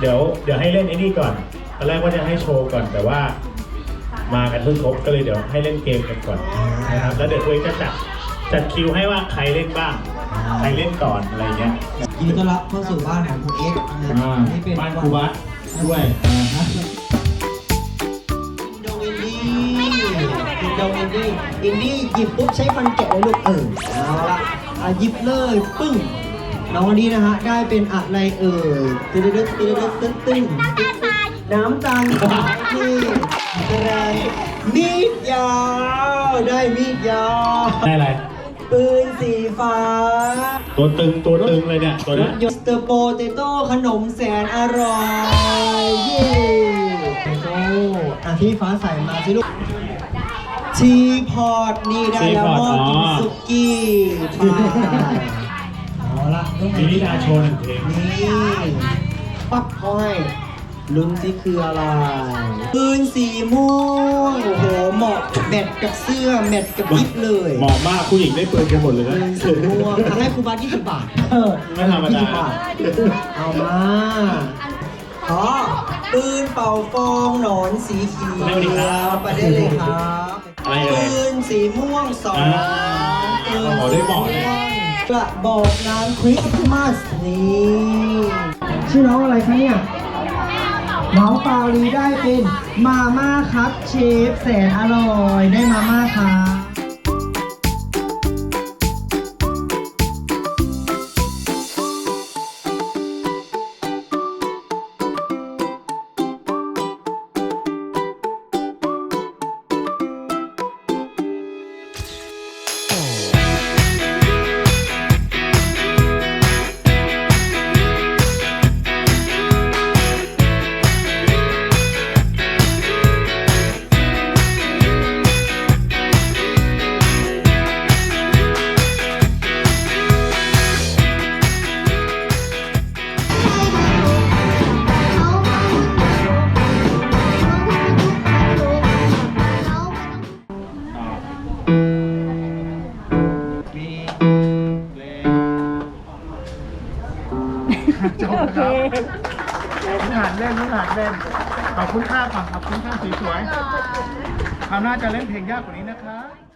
เดี๋ยวเดี๋ยวให้เล่นไอ้นี่ก่อนตอนแรกว่าจะให้โชว์ก่อนแต่ว่า มากันเพิ่งครบก็เลยเดี๋ยวให้เล่นเกมกันก่อนนะครับแล้วเดี๋ยวคุยจะจัดจัดคิวให้ว่าใครเล่นบ้าง ใครเล่นก่อนอะไรเงี้ยยินดีต้อนรับเข้าสู่บ้านของคุณเอ็กซ์นะนี่เป็นบ้านครูบัสด้วยอินโดอินดี้อินโดอินดี้อินดี้หยิบปุ๊บใช้ฟันแกะเลยลูกเออเอาละอะหยิบเลยปึ้ง น้องวันนี้นะฮะได้เป็นอะไรเอ่ยตึ๊ดตึ๊ดตึ๊ดตึ๊ดตึ๊ดตึ๊ดน้ำตาลทรายนี่อะไรมีดยาวได้มีดยาวได้อะไรปืนสีฟ้า ตัวตึงตัวตึงเลยเนี่ยตัวนี้ยยสเตอร์โปเตโต้ขนมแสนอร่อย เย้เตโต้อะที่ฟ้าใส่มาสิลูกทีพอร์ตนี่ได้แล้วมอกินสุกี้ มีนิทาโชว์หนึ่งเพลงนี่ปักเขาให้ลุ้นที่คืออะไรปืนสีม่วง โอ้โห เหมาะแมทกับเสื้อ แมทกับยิบเลยเหมาะมากผู้หญิงได้เปิดกันหมดเลยปืนะนสีม่วงทำให้ครูบา20บาทเออไม่ธรรมดา20บทเอามาอ๋อปืนเป่าฟองหนอนสีเขียวไปได้เลยครับอะไรเอ่ยปืนสีม่วงสองอ่าปืนโอ้ได้เหมาะเลย กระบอกน้ำคริสต์มาสนี่ชื่อน้องอะไรคะเนี่ย น้องปาลีได้เป็นมาม่าครับเชฟแสนอร่อย จบครับลูกหานเล่นลูกหานเล่น ขอบคุณค่าก่อนขอบคุณค่าสวยๆคราวหน้าจะเล่นเพลงยากกว่านี้นะครับ